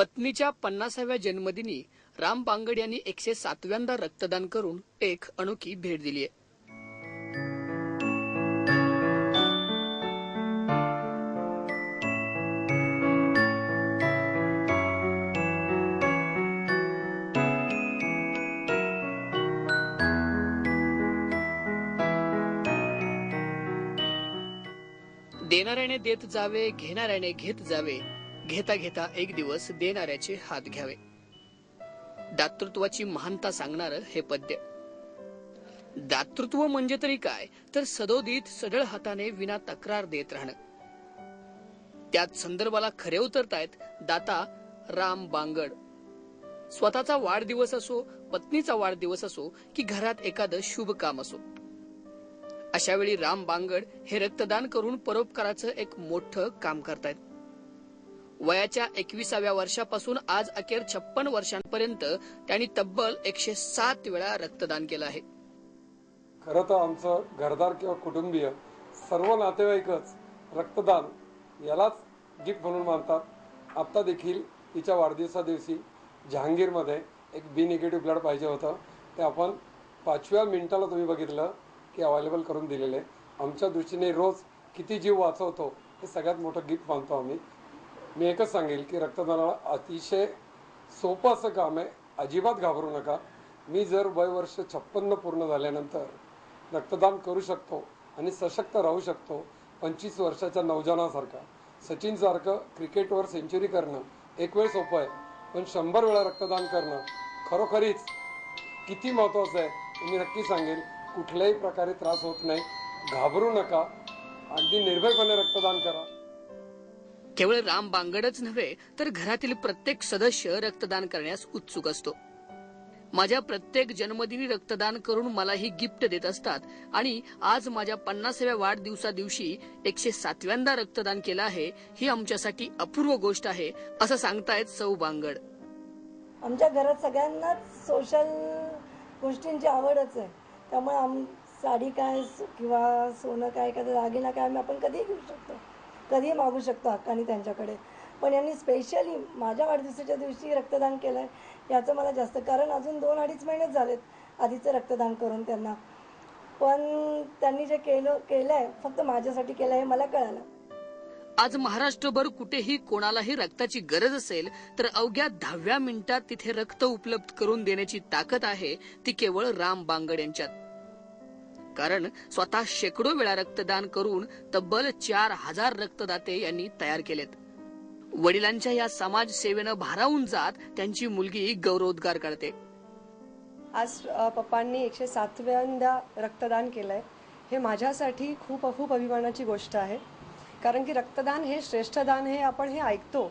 पत्नीच्या पन्नासाव्या जन्मदिनी राम बांगड यांनी एकशे सातव्यांदा रक्तदान करून एक अनोखी भेट दिली आहे देणाऱ्याने देत जावे घेणाऱ्याने घेत जावे घेता घेता एक दिवस देणाऱ्याचे हात घ्यावे. दातृत्वाची महानता सांगणार हे पद्य. दातृत्व म्हणजे तरी काय? तर सदोदित सडळ हाताने विना तक्रार देत राहणं. त्यात संदर्भाला खरे उतरतायत दाता राम बांगड. स्वतःचा वाढदिवस असो पत्नीचा वाढदिवस असो की घरात एखादं शुभ काम असो. अशा वेळी राम बांगड हे रक्तदान करून परोपकाराचं एक मोठं काम करतायत. वयाच्या एकविसाव्या वर्षापासून आज अखेर छप्पन वर्षांपर्यंत त्यांनी तब्बल एकशे सात वेळा रक्तदान केलं आहे. खरं तर आमचं घरदार किंवा कुटुंबीय सर्व नातेवाईकच रक्तदान यालाच गिफ्ट म्हणून मानतात. आत्ता देखील तिच्या वाढदिवसा दिवशी जहांगीरमध्ये एक बी निगेटिव्ह ब्लड पाहिजे होतं. ते आपण पाचव्या मिनिटाला तुम्ही बघितलं की अवेलेबल करून दिलेले. आमच्या दृष्टीने रोज किती जीव वाचवतो हे सगळ्यात मोठं गिफ्ट मानतो आम्ही. मी एकच सांगेल की रक्तदानाला अतिशय सोपं असं काम आहे. अजिबात घाबरू नका. मी जर वय वर्ष छप्पन्न पूर्ण झाल्यानंतर रक्तदान करू शकतो आणि सशक्त राहू शकतो पंचवीस वर्षाच्या नवजानासारखा. सचिनसारखं क्रिकेटवर सेंचुरी करणं एक वेळ सोपं आहे पण शंभर वेळा रक्तदान करणं खरोखरीच किती महत्त्वाचं आहे मी नक्की सांगेल. कुठल्याही प्रकारे त्रास होत नाही. घाबरू नका. अगदी निर्भयपणे रक्तदान करा. केवळ राम बांगडच नव्हे तर घरातील प्रत्येक सदस्य रक्तदान करण्यास उत्सुक असतो. माझ्या प्रत्येक जन्मदिनी रक्तदान करून मला ही गिफ्ट देत असतात आणि आज माझ्या पन्नासाव्या वाढदिवसा दिवशी एकशे सातव्यांदा रक्तदान केलं आहे ही आमच्यासाठी अपूर्व गोष्ट आहे असं सांगतायत सौ बांगड. आमच्या घरात सगळ्यांनाच सोशल गोष्टींची आवडच आहे. त्यामुळे आम साडी काय किंवा सोनं काय एखादं दागिना काय आम्ही आपण कधीही घेऊ शकतो. कधीही मागू शकतो हक्काने त्यांच्याकडे. पण यांनी स्पेशली माझ्या वाढदिवसाच्या दिवशी रक्तदान केलं आहे याचं मला जास्त कारण अजून दोन अडीच महिनेच झालेत आधीचं रक्तदान करून त्यांना. पण त्यांनी जे केलं केलं आहे फक्त माझ्यासाठी केलं आहे मला कळालं. आज महाराष्ट्रभर कुठेही कोणालाही रक्ताची गरज असेल तर अवघ्या दहाव्या मिनिटात तिथे रक्त उपलब्ध करून देण्याची ताकद आहे ती केवळ राम बांगड यांच्यात. कारण स्वतः शेकडो वेळा रक्तदान करून तब्बल चार हजार रक्तदाते यांनी तयार केलेत. वडिलांच्या या समाज सेवेनं भारावून जात त्यांची मुलगी गौरवोद्गार करते आज पप्पांनी एकशे सातव्यांदा रक्तदान केलं आहे हे माझ्यासाठी खूप खूप अभिमानाची गोष्ट आहे. कारण की रक्तदान हे श्रेष्ठदान हे आपण हे ऐकतो.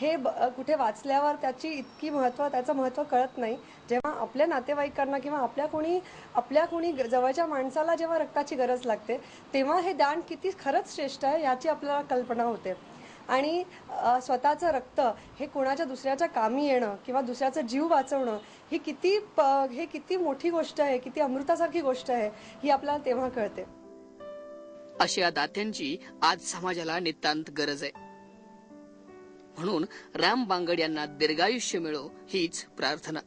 हे ब कुठे वाचल्यावर त्याची इतकी महत्त्व त्याचं महत्त्व कळत नाही. जेव्हा आपल्या नातेवाईकांना किंवा आपल्या कोणी आपल्या कोणी ग- जवळच्या माणसाला जेव्हा रक्ताची गरज लागते तेव्हा हे दान किती खरंच श्रेष्ठ आहे याची आपल्याला कल्पना होते. आणि स्वतःचं रक्त हे कोणाच्या दुसऱ्याच्या कामी येणं किंवा दुसऱ्याचा जीव वाचवणं ही किती प हे किती मोठी गोष्ट आहे किती अमृतासारखी गोष्ट आहे ही आपल्याला तेव्हा कळते. अशा दात्यांची आज समाजाला नितांत गरज आहे. म्हणून राम बांगड यांना दीर्घायुष्य मिळो हीच प्रार्थना.